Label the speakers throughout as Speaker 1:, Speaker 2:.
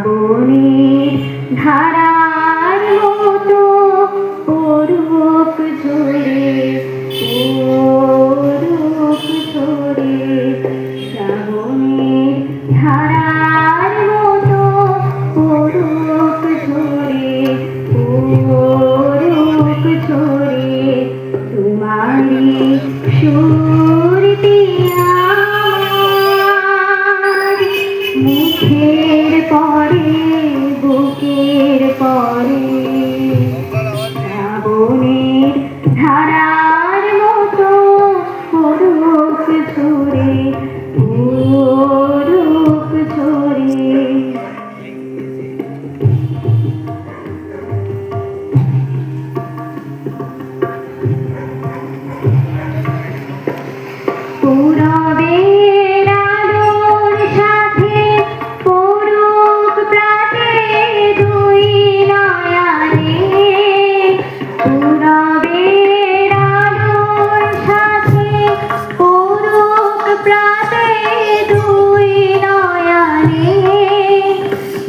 Speaker 1: শ্রাবণীর ধারার মতো পড়ুক ঝরে ঝরে মতো ঝরে ঝরে সুর দিয়া মুখে ধারা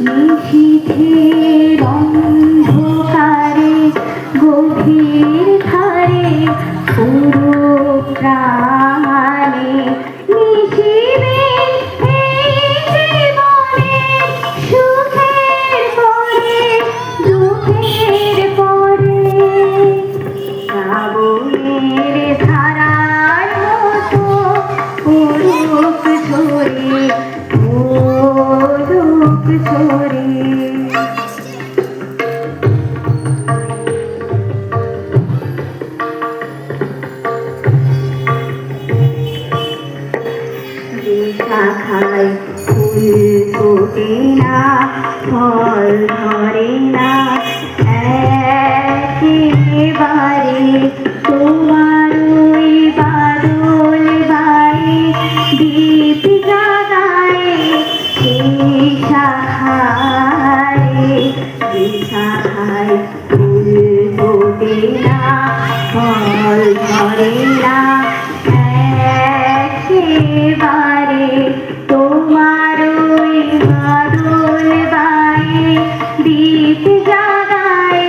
Speaker 1: নিশীথের অন্ধকারে গভীর ধারে পুরো প্রাণ খাই ফুল ফোটে না ফল করে না একেবারে তোমার ওই বাদল বাড়ি দীপ জাগায়